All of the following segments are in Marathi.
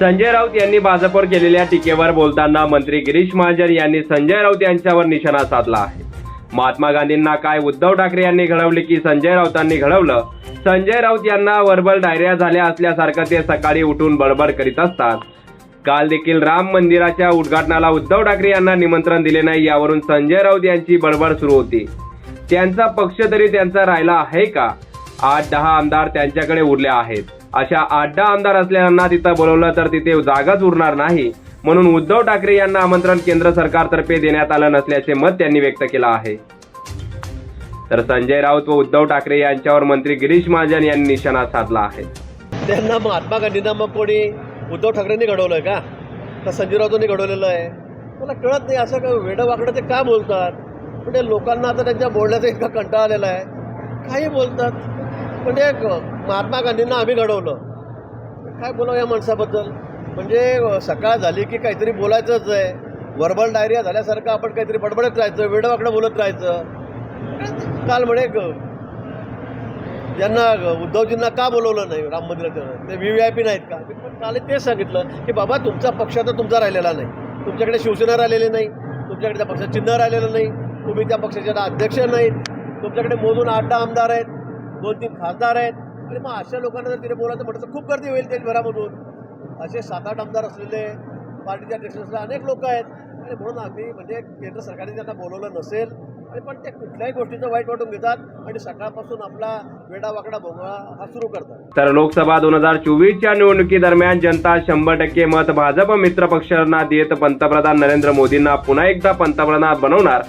संजय राऊत यांनी भाजपवर केलेल्या टीकेवर बोलताना मंत्री गिरीश महाजन यांनी संजय राऊत यांच्यावर निशाणा साधला आहे. महात्मा गांधींना काय उद्धव ठाकरे यांनी घडवले की संजय राऊतांनी घडवलं? संजय राऊत यांना वर्बल डायरिया झाल्या असल्यासारखं ते सकाळी उठून बडबड करीत असतात. काल देखील राम मंदिराच्या उद्घाटनाला उद्धव ठाकरे यांना निमंत्रण दिले नाही यावरून संजय राऊत यांची बडबड सुरू होती. त्यांचा पक्ष तरी त्यांचा राहिला आहे का? आठ दहा आमदार त्यांच्याकडे उरले आहेत. अशा आठ दहा आमदार असलेल्यांना तिथं बोलवलं तर तिथे जागाच उरणार नाही. म्हणून उद्धव ठाकरे यांना आमंत्रण केंद्र सरकारतर्फे देण्यात आलं नसल्याचे मत त्यांनी व्यक्त केलं आहे. तर संजय राऊत व उद्धव ठाकरे यांच्यावर मंत्री गिरीश महाजन यांनी निशाणा साधला आहे. त्यांना महात्मा गांधींना मग कोणी उद्धव ठाकरेंनी घडवलं का? तर संजय राऊतांनी घडवलेलं आहे? मला कळत नाही असं का वेडं वाकडं ते का बोलतात? म्हणजे लोकांना आता त्यांच्या बोलण्याचा इतका कंटाळा आलेला आहे. काही बोलतात. म्हणजे महात्मा गांधींना आम्ही घडवलं. काय बोलावं या माणसाबद्दल? म्हणजे सकाळ झाली की काहीतरी बोलायचंच आहे. वर्बल डायरिया झाल्यासारखं आपण काहीतरी बडबडत राहायचं वेडवाकडं बोलत राहायचं. काल म्हणे ग- ज्यांना उद्धवजींना का बोलवलं नाही राम मंदिराचं ते व्ही व्ही आय पी नाहीत का? पण काल तेच सांगितलं की बाबा तुमचा पक्ष आता तुमचा राहिलेला नाही. तुमच्याकडे शिवसेना राहिलेली नाही. तुमच्याकडे त्या पक्षाचं चिन्ह राहिलेलं नाही. तुम्ही त्या पक्षाचे अध्यक्ष नाहीत. तुमच्याकडे मोजून आठ दहा आमदार आहेत. दोन तीन खासदार आहेत. आणि मग अशा लोकांना जर तिथे बोलायचं म्हटलं तर खूप गर्दी होईल देशभरामधून असे सात आठ आमदार असलेले पार्टीच्या अध्यक्षांना अनेक लोक आहेत. आणि म्हणून आम्ही म्हणजे केंद्र सरकारने त्यांना बोलवलं नसेल आणि पण ते कुठल्याही गोष्टीचं वाईट वाटून घेतात आणि सकाळपासून आपला वेडावाकडा भोंगळा हा सुरू करतात. तर लोकसभा दोन हजार चोवीसच्या निवडणुकीदरम्यान जनता शंभर टक्के मत भाजप मित्र पक्षांना देत पंतप्रधान नरेंद्र मोदींना पुन्हा एकदा पंतप्रधान बनवणार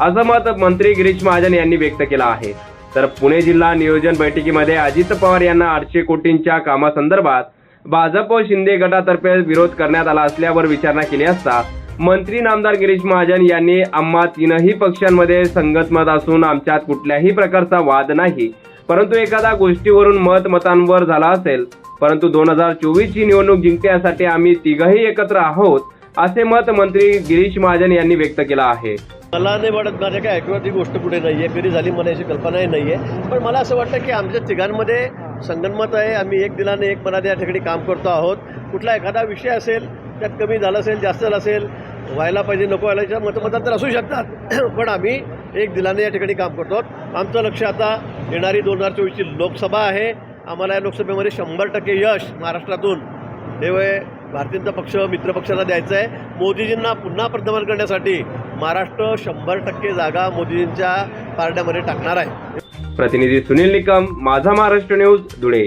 असं मत मंत्री गिरीश महाजन यांनी व्यक्त केलं आहे. तर पुणे जिल्हा नियोजन बैठकीमध्ये अजित पवार यांना आठशे कोटींच्या कामासंदर्भात भाजप व शिंदे गटातर्फे विरोध करण्यात आला असल्यावर विचारणा केली असता मंत्री नामदार गिरीश महाजन यांनी आम्हा तीनही पक्षांमध्ये संगतमत असून आमच्यात कुठल्याही प्रकारचा वाद नाही. परंतु एखाद्या गोष्टीवरून मत मतांवर झाला असेल परंतु दोन हजार चोवीस ची निवडणूक जिंकण्यासाठी आम्ही तिघही एकत्र आहोत असे मत मंत्री गिरीश महाजन यांनी व्यक्त केलं आहे. मला नाही वाटत माझ्या काय ऐकूयात ही गोष्ट पुढे नाही आहे कधी झाली मला याची कल्पनाही नाही आहे पण मला असं वाटतं की आमच्या तिघांमध्ये संगनमत आहे आम्ही एक दिलाने एक मनाने या ठिकाणी काम करतो आहोत. कुठला एखादा विषय असेल त्यात कमी झाला असेल जास्त झाला असेल व्हायला पाहिजे नको व्हायला याच्या मतमतात तर असू शकतात. पण आम्ही एक दिलाने या ठिकाणी काम करतो आहोत. आमचं लक्ष आता येणारी दोन हजार चोवीसची लोकसभा आहे. आम्हाला या लोकसभेमध्ये शंभर टक्के यश महाराष्ट्रातून. देवय वय भारतीय जनता पक्ष मित्रपक्षाला द्यायचं आहे. मोदीजींना पुन्हा प्रधान करण्यासाठी महाराष्ट्र शंभर टक्के जागा मोदीजींच्या पार्ट्यामध्ये टाकणार आहे. प्रतिनिधी सुनील निकम माझा महाराष्ट्र न्यूज धुळे.